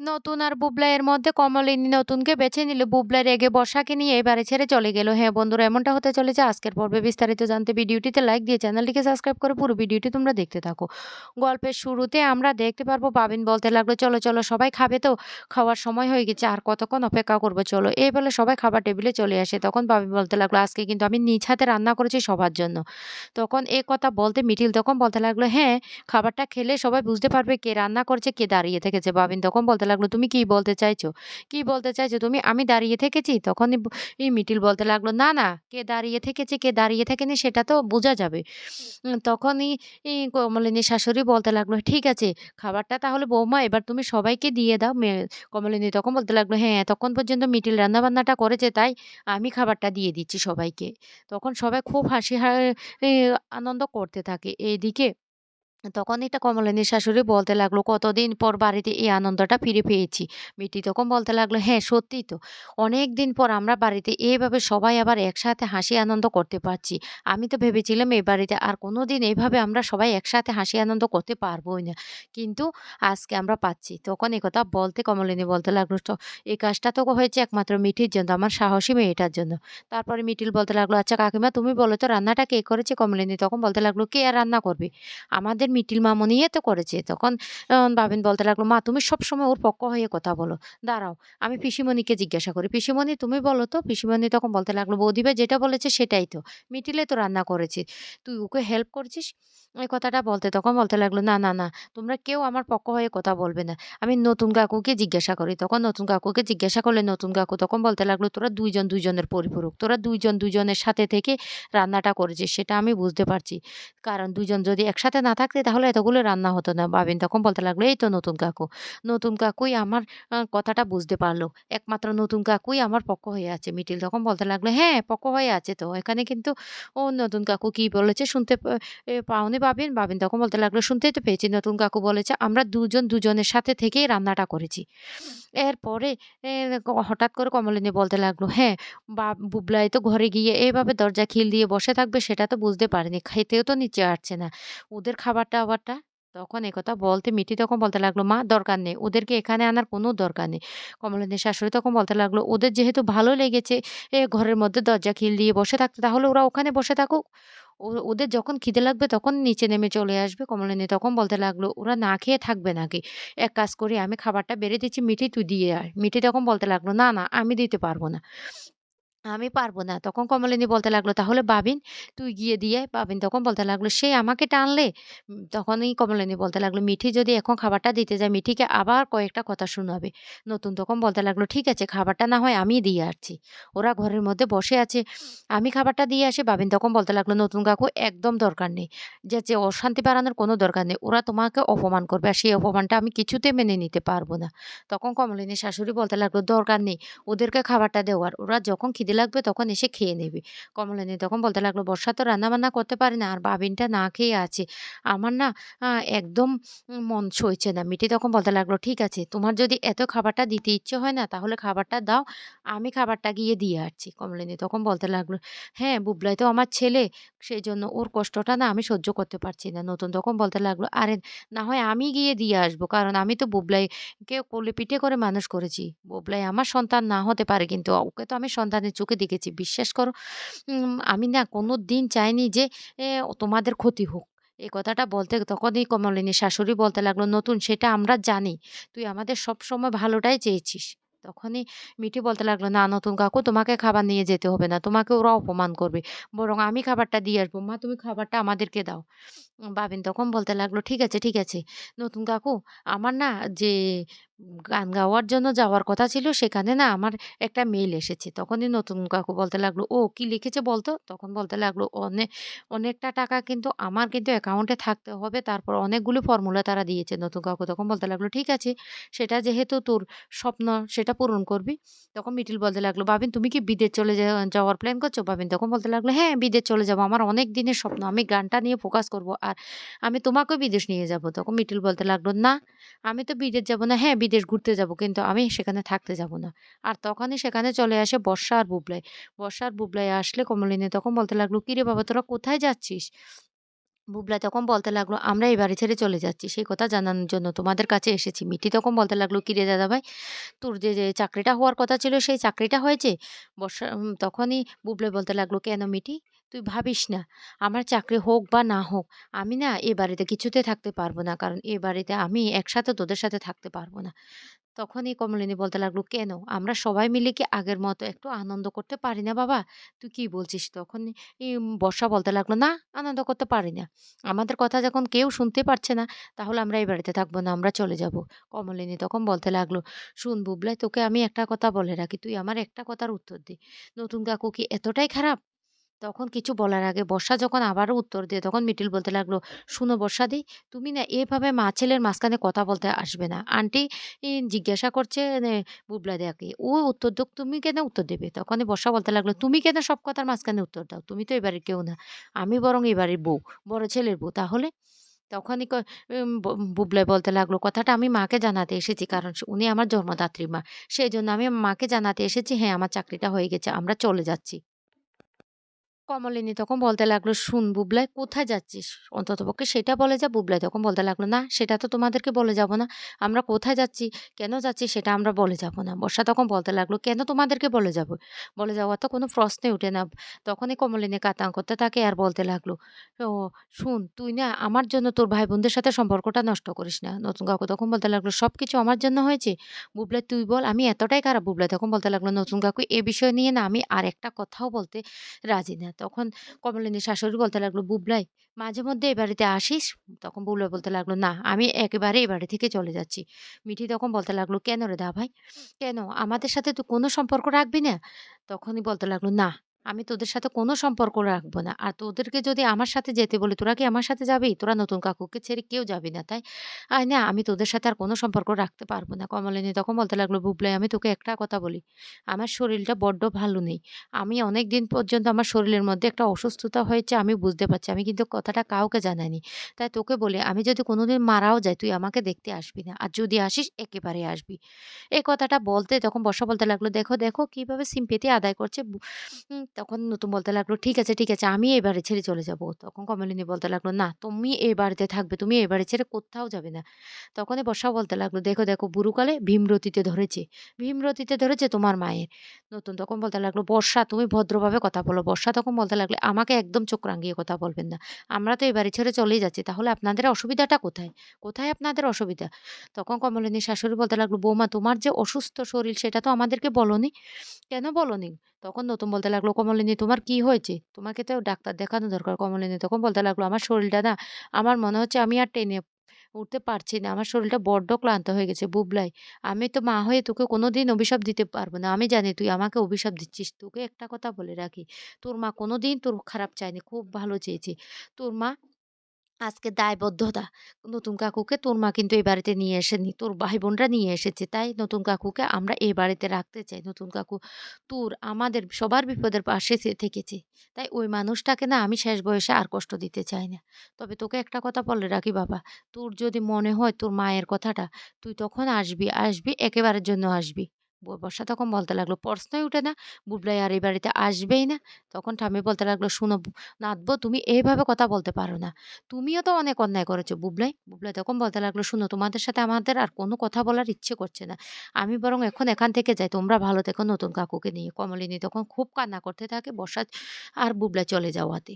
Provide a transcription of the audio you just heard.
নতুন আর বুবলাইয়ের মধ্যে কমলিনী নতুনকে বেছে নিল। বুবলাই রেগে বর্ষাকে নিয়ে এবারে ছেড়ে চলে গেল। হ্যাঁ বন্ধুরা এমনটা হতে চলেছে আজকের পর্বে। বিস্তারিত জানতে ভিডিওটিতে লাইক দিয়ে চ্যানেলটিকে সাবস্ক্রাইব করে পুরো ভিডিওটি তোমরা দেখতে থাকো। গল্পের শুরুতে আমরা দেখতে পারব বাবিন বলতে লাগল, "চলো, চলো সবাই খাবে তো? খাওয়ার সময় হয়ে গেছে। আর কতক্ষণ অপেক্ষা করব চলো।" এই বলে সবাই খাবার টেবিলে চলে আসে। তখন বাবিন বলতে লাগল, "আজকে কিন্তু আমি নিজ হাতে রান্না করেছি সবার জন্য।" তখন এ কথা বলতে মিঠিল তখন বলতে লাগল, "হ্যাঁ, খাবারটা খেলে সবাই বুঝতে পারবে কে রান্না করছে কে দাঁড়িয়ে থেকেছে।" বাবিন তখন বলতে লাগল, "তুমি কি বলতে চাইছো? কি বলতে চাইছো তুমি? আমি দাঁড়িয়ে থেকেছি?" তখনই মিঠিল বলতে লাগল, "না, না, কে দাঁড়িয়ে থেকেছে, কে দাঁড়িয়ে থাকেনি সেটা তো বোঝা যাবে।" তখনই ই কমলিনীর শাশুড়ি বলতে লাগল, "ঠিক আছে, খাবারটা তাহলে বৌমা এবার তুমি সবাইকে দিয়ে দাও।" কমলিনী তখন বলতে লাগল, "হ্যাঁ, এতক্ষণ পর্যন্ত মিটিল রান্না-বান্নাটা করেছে তাই আমি খাবারটা দিয়ে দিচ্ছি সবাইকে।" তখন সবাই খুব হাসি আনন্দ করতে থাকে। এইদিকে তখন এটা কমলিনীর শাশুড়ি বলতে লাগল, "কতদিন পর বাড়িতে এই আনন্দটা ফিরে পেয়েছি।" মিটি তখন বলতে লাগল, "হ্যাঁ, সত্যিই তো। অনেক দিন পর আমরা বাড়িতে এভাবে সবাই আবার একসাথে হাসি আনন্দ করতে পারছি। আমি তো ভেবেছিলাম এই বাড়িতে আর কোনো দিন এইভাবে আমরা সবাই একসাথে হাসি আনন্দ করতে পারবোই না। কিন্তু আজকে আমরা পাচ্ছি।" তখন কথা বলতে কমলিনী বলতে লাগল, "চ এই কাজটা তো হয়েছে একমাত্র মিঠির জন্য, আমার সাহসী মেয়েটার জন্য।" তারপরে মিঠিল বলতে লাগল, "আচ্ছা কাকিমা তুমি বলো তো রান্নাটা কে করেছে?" কমলিনী তখন বলতে লাগল, "কে আর রান্না করবে? আমাদের মিঠিল মামুনিই তো করেছে।" তখন বাবিন বলতে লাগল, "মা তুমি সবসময় ওর পক্ষ হয়ে কথা বলো। দাঁড়াও আমি পিসিমণিকে জিজ্ঞাসা করি। পিসিমণি তুমি বলো তো?" পিসিমণি তখন বলতে লাগল, "বৌদিভাই যেটা বলেছে সেটাই তো। মিটিলে তো রান্না করেছে। তুই ওকে হেল্প করছিস?" এই কথাটা বলতে তখন বলতে লাগল, "না, না, না তোমরা কেউ আমার পক্ষ হয়ে কথা বলবে না। আমি নতুন কাকুকে জিজ্ঞাসা করি।" তখন নতুন কাকুকে জিজ্ঞাসা করলে নতুন কাকু তখন বলতে লাগল, "তোরা দুইজন দুইজনের পরিপূরক। তোরা ২ জন ২ জনের সাথে থেকে রান্নাটা করেছিস সেটা আমি বুঝতে পারছি। কারণ দুজন যদি একসাথে না থাকতে তাহলে এতগুলো রান্না হতো না।" বাবিন তখন বলতে লাগল, "এই তো নতুন কাকু। নতুন কাকুই আমার কথাটা বুঝতে পারল। একমাত্র নতুন কাকুই আমার পক্ষ হয়ে আছে।" মিটিল তখন বলতে লাগল, "হ্যাঁ, পক্ষ হয়ে আছে তো। এখানে কিন্তু ও নতুন কাকু কি বলেছে শুনতে পাওনি বাবিন?" বাবিন তখন বলতে লাগল, "শুনতেই তো পেয়েছি। নতুন কাকু বলেছে আমরা দুজন দুজনের সাথে থেকেই রান্নাটা করেছি।" এরপরে হঠাৎ করে কমলিনী বলতে লাগল, "হ্যাঁ, বা বুবলাই তো ঘরে গিয়ে এভাবে দরজা খিল দিয়ে বসে থাকবে সেটা তো বুঝতে পারিনি। খেতেও তো নিচে আসছে না। ওদের খাবারটা-টাবারটা?" তখন একথা বলতে মিঠি তখন বলতে লাগল, "মা দরকার নেই। ওদেরকে এখানে আনার কোনো দরকার নেই।" কমলিনীর শাশুড়ি তখন বলতে লাগল, "ওদের যেহেতু ভালো লেগেছে এ ঘরের মধ্যে দরজা খিল দিয়ে বসে থাকতে তাহলে ওরা ওখানে বসে থাকুক। ওদের যখন খিদে লাগবে তখন নিচে নেমে চলে আসবে।" কমলিনী তখন বলতে লাগল, "ওরা না খেয়ে থাকবে নাকি? এক কাজ করি আমি খাবারটা বেড়ে দিচ্ছি মিঠি তুই দিয়ে আয়।" মিঠি তখন বলতে লাগল, "না, না আমি দিতে পারব না।" আমি পারব না। তখন কমলিনী বলতে লাগল, "তাহলে বাবিন তুই গিয়ে দিয়ে বাবিন তখন বলতে লাগল, "সে আমাকে টানলে?" তখনই কমলিনী বলতে লাগল, "মিঠি যদি এখন খাবারটা দিতে যায় মিঠিকে আবার কয়েকটা কথা শোনাবে।" নতুন তখন বলতে লাগল, "ঠিক আছে খাবারটা না হয় আমিই দিয়ে আসছি। ওরা ঘরের মধ্যে বসে আছে, আমি খাবারটা দিয়ে আসি।" বাবিন তখন বলতে লাগল, "নতুন কাকু একদম দরকার নেই। যে, যে অশান্তি বাড়ানোর কোনো দরকার নেই। ওরা তোমাকে অপমান করবে আর সেই অপমানটা আমি কিছুতে মেনে নিতে পারব না।" তখন কমলিনী শাশুড়ি বলতে লাগল, "দরকার নেই ওদেরকে খাবারটা দেওয়ার। ওরা যখন খিদে লাগবে তখন এসে খেয়ে নেবে।" কমলিনী তখন বলতে লাগল, "বর্ষা তো রান্না-বান্না করতে পারে না আর বাবিনটা না খেয়ে আছে। আমার না একদম মন সইছে না।" মিঠি তখন বলতে লাগল, "ঠিক আছে তোমার যদি এত খাবারটা দিতে ইচ্ছে হয় না তাহলে খাবারটা দাও। আমি খাবারটা গিয়ে দিয়ে আসছি।" কমলিনী তখন বলতে লাগল, "হ্যাঁ, বুবলাই তো আমার ছেলে। সেই জন্য ওর কষ্টটা না আমি সহ্য করতে পারছি না।" নতুন তখন বলতে লাগল, "আরে না হয় আমি গিয়ে দিয়ে আসব। কারণ আমি তো বুবলাইকে কোলে-পিঠে করে মানুষ করেছি। বুবলাই আমার সন্তান না হতে পারে কিন্তু ওকে তো আমি সন্তানের চোখে দেখেছি। বিশ্বাস করো আমি না কোনো দিন চাইনি যে তোমাদের ক্ষতি হোক।" এই কথাটা বলতে তখনই কমলিনীর শাশুড়ি বলতে লাগল, "নতুন সেটা আমরা জানি। তুই আমাদের সবসময় ভালোটাই চেয়েছিস।" তখনই মিঠি বলতে লাগল, "না নতুন কাকু তোমাকে খাবার নিয়ে যেতে হবে না। তোমাকে ওরা অপমান করবে। বরং আমি খাবারটা দিয়ে আসব। মা তুমি খাবারটা আমাদেরকে দাও।" বাবিন তখন বলতে লাগল, "ঠিক আছে, ঠিক আছে। নতুন কাকু আমার না যে গান গাওয়ার জন্য যাওয়ার কথা ছিল সেখানে না আমার একটা মেইল এসেছে।" তখনই নতুন কাকু বলতে লাগল, "ও কি লিখেছে বলতো?" তখন বলতে লাগল, অনেক অনেকটা টাকা কিন্তু আমার কিন্তু অ্যাকাউন্টে থাকতে হবে। তারপর অনেকগুলো ফর্মুলা তারা দিয়েছে।" নতুন কাকু তখন বলতে লাগল, "ঠিক আছে, সেটা যেহেতু তোর স্বপ্ন সেটা পূরণ করবি।" তখন মিটিল বলতে লাগল, "বাবিন তুমি কি বিদেশ চলে যাওয়া যাওয়ার প্ল্যান করছ?" বাবিন তখন বলতে লাগল, "হ্যাঁ, বিদেশ চলে যাব। আমার অনেক দিনের স্বপ্ন। আমি গানটা নিয়ে ফোকাস করব। আর আমি তোমাকেও বিদেশ নিয়ে যাব।" তখন মিঠিল বলতে লাগল, "না, আমি তো বিদেশ যাব না। হ্যাঁ, বিদেশ ঘুরতে যাব। কিন্তু আমি সেখানে থাকতে যাব না।" আর তখনই সেখানে চলে আসে বর্ষা আর বুবলাই। বর্ষা আর বুবলাই আসলে কমলিনী তখন বলতে লাগল, "কিরে বাবা তোরা কোথায় যাচ্ছিস?" বুবলাই তখন বলতে লাগল, "আমরা এই বাড়ি ছেড়ে চলে যাচ্ছি। সেই কথা জানানোর জন্য তোমাদের কাছে এসেছি।" মিটি তখন বলতে লাগল, "কিরে দাদা ভাই তোর যে, যে চাকরিটা হওয়ার কথা ছিল সেই চাকরিটা হয়েছে?" বর্ষা তখনই বুবলাই বলতে লাগল, "কেন মিঠি? তুই ভাবিস না। আমার চাকরি হোক বা না হোক, আমি না এ বাড়িতে কিছুতে থাকতে পারব না। কারণ এ বাড়িতে আমি একসাথে তোদের সাথে থাকতে পারব না।" তখনই কমলিনী বলতে লাগল, "কেন? আমরা সবাই মিলে কি আগের মতো একটু আনন্দ করতে পারি না বাবা? তুই কি বলছিস?" তখন বর্ষা বলতে লাগল, "না, আনন্দ করতে পারি না। আমাদের কথা যখন কেউ শুনতে পারছে না, তাহলে আমরা এই বাড়িতে থাকব না, আমরা চলে যাব।" কমলিনী তখন বলতে লাগল, শুন বুবলাই, তোকে আমি একটা কথা বলে রাখি, তুই আমার একটা কথার উত্তর দে। নতুন কাকু কি এতটাই খারাপ?" তখন কিছু বলার আগে বর্ষা যখন আবারও উত্তর দিয়ে তখন মিটিল বলতে লাগল, "শুনো বর্ষাদি, তুমি না এভাবে মা ছেলের মাঝখানে কথা বলতে আসবে না। আন্টি জিজ্ঞাসা করছে নে বুবলাদাকে, ও উত্তর দোক তুমি কেন উত্তর দেবে?" তখনই বর্ষা বলতে লাগল, "তুমি কেন সব কথার মাঝখানে উত্তর দাও? তুমি তো এ বাড়ির কেউ না। আমি বরং এ বাড়ির বউ, বড় ছেলের বউ। তাহলে?" তখনই বুবলাই বলতে লাগল, "কথাটা আমি মাকে জানাতে এসেছি। কারণ উনি আমার জন্মদাত্রী মা। সেই জন্য আমি মাকে জানাতে এসেছি, হ্যাঁ, আমার চাকরিটা হয়ে গেছে। আমরা চলে যাচ্ছি।" কমলিনী তখন বলতে লাগল, "শুন বুবলাই, কোথায় যাচ্ছিস? অন্ততপক্ষে সেটা বলে যা।" বুবলাই তখন বলতে লাগল, "না, সেটা তো তোমাদেরকে বলে যাব না। আমরা কোথায় যাচ্ছি, কেন যাচ্ছি সেটা আমরা বলে যাব না।" বর্ষা তখন বলতে লাগল, "কেন তোমাদেরকে বলে যাব? বলে যাওয়ার তো কোনো প্রশ্নই ওঠে না।" তখনই কমলিনী কাতাং করতে থাকে আর বলতে লাগল, "ও শুন, তুই না আমার জন্য তোর ভাই-বোনদের সাথে সম্পর্কটা নষ্ট করিস না।" নতুন কাকু তখন বলতে লাগল, সব কিছু আমার জন্য হয়েছে? বুবলাই তুই বল, আমি এতটাই খারাপ?" বুবলাই তখন বলতে লাগল, "নতুন কাকু, এ বিষয় নিয়ে না আমি আর একটা কথাও বলতে রাজি না।" তখন কমলিনীর শাশুড়ি বলতে লাগল, "বুবলাই, মাঝে মধ্যে এ বাড়িতে আসিস?" তখন বুবলাই বলতে লাগল, "না, আমি একেবারে এ বাড়ি থেকে চলে যাচ্ছি।" মিঠি তখন বলতে লাগল, "কেন রে দা ভাই কেন? আমাদের সাথে তো কোনো সম্পর্ক রাখবি না?" তখনই বলতে লাগল, "না, আমি তোদের সাথে কোনো সম্পর্ক রাখব না। আর তোদেরকে যদি আমার সাথে যেতে বলি, তোরা কি আমার সাথে যাবি? তোরা নতুন কাকুকে ছেড়ে কেউ যাবি না, তাই? আয় না, আমি তোদের সাথে আর কোনো সম্পর্ক রাখতে পারব না।" কমলিনী তখন বলতে লাগল, "বুবলাই, আমি তোকে একটা কথা বলি। আমার শরীরটা বড্ড ভালো নেই। আমি অনেক দিন পর্যন্ত আমার শরীরের মধ্যে একটা অসুস্থতা হয়েছে আমি বুঝতে পারছি। আমি কিন্তু কথাটা কাউকে জানাইনি। তাই তোকে বলি আমি যদি কোনোদিন মারাও যাই তুই আমাকে দেখতে আসবি না। আর যদি আসিস একেবারে আসবি। এই কথাটা বলতে তখন বর্ষা বলতে লাগল, "দেখো, দেখো কীভাবে সিম্প্যাথি আদায় করছে।" তখন নতুন বলতে লাগল, "ঠিক আছে, ঠিক আছে। আমি এই বাড়ি ছেড়ে চলে যাব তখন কমলিনী বলতে লাগল, "না, তুমি এই বাড়িতে থাকবে। তুমি এই বাড়ি ছেড়ে কোথাও যাবে না।" তখনই বর্ষাও বলতে লাগল, "দেখো, দেখো বুড়োকালে ভীমরতিতে ধরেছে। ভীমরতিতে ধরেছে তোমার মায়ের।" নতুন তখন বলতে লাগল, "বর্ষা তুমি ভদ্রভাবে কথা বলো।" বর্ষা তখন বলতে লাগল, "আমাকে একদম চোখ কথা বলবেন না। আমরা তো এই বাড়ি ছেড়ে চলেই যাচ্ছি। তাহলে আপনাদের অসুবিধাটা কোথায়? কোথায় আপনাদের অসুবিধা?" তখন কমলিনীর শাশুড়ি বলতে লাগল, "বৌমা তোমার যে অসুস্থ শরীর সেটা তো আমাদেরকে বলোনি। কেন বলোনি?" তখন নতুন বলতে লাগল, "কমলিনী তোমার কি হয়েছে? তোমাকে তো ডাক্তার দেখানো দরকার।" কমলিনী তখন বলতে লাগল, "আমার শরীরটা না আমার মনে হচ্ছে আমি আর টেনে উঠতে পারছি না। আমার শরীরটা বড্ড ক্লান্ত হয়ে গেছে। বুবলাই, আমি তো মা হয়ে তোকে কোনো দিন অভিশাপ দিতে পারব না। আমি জানি তুই আমাকে অভিশাপ দিচ্ছিস। তোকে একটা কথা বলে রাখি, তোর মা কোনো দিন তোর খারাপ চায়নি, খুব ভালো চেয়েছে। তোর মা আজকে দায়বদ্ধতা। নতুন কাকুকে তোর মা কিন্তু এই বাড়িতে নিয়ে এসেনি তোর ভাই-বোনরা নিয়ে এসেছে। তাই নতুন কাকুকে আমরা এই বাড়িতে রাখতে চাই। নতুন কাকু তোর, আমাদের সবার বিপদের পাশে থেকেছে। তাই ওই মানুষটাকে না আমি শেষ বয়সে আর কষ্ট দিতে চাই না। তবে তোকে একটা কথা বলে রাখি বাবা, তোর যদি মনে হয় তোর মায়ের কথাটা, তুই তখন আসবি, আসবি একেবারের জন্য আসবি। বর্ষা তখন বলতে লাগল, "প্রশ্নই উঠে না। বুবলাই আর এই বাড়িতে আসবেই না।" তখন ঠাম্মি বলতে লাগল, "শোনো বু নাতবো তুমি এইভাবে কথা বলতে পারো না। তুমিও তো অনেক অন্যায় করেছ বুবলাই। বুবলাই তখন বলতে লাগল, "শোনো তোমাদের সাথে আমাদের আর কোনো কথা বলার ইচ্ছে করছে না। আমি বরং এখন এখান থেকে যাই। তোমরা ভালো থেকো নতুন কাকুকে নিয়ে।" কমলিনী তখন খুব কান্না করতে থাকে বর্ষা আর বুবলাই চলে যাওয়াতে।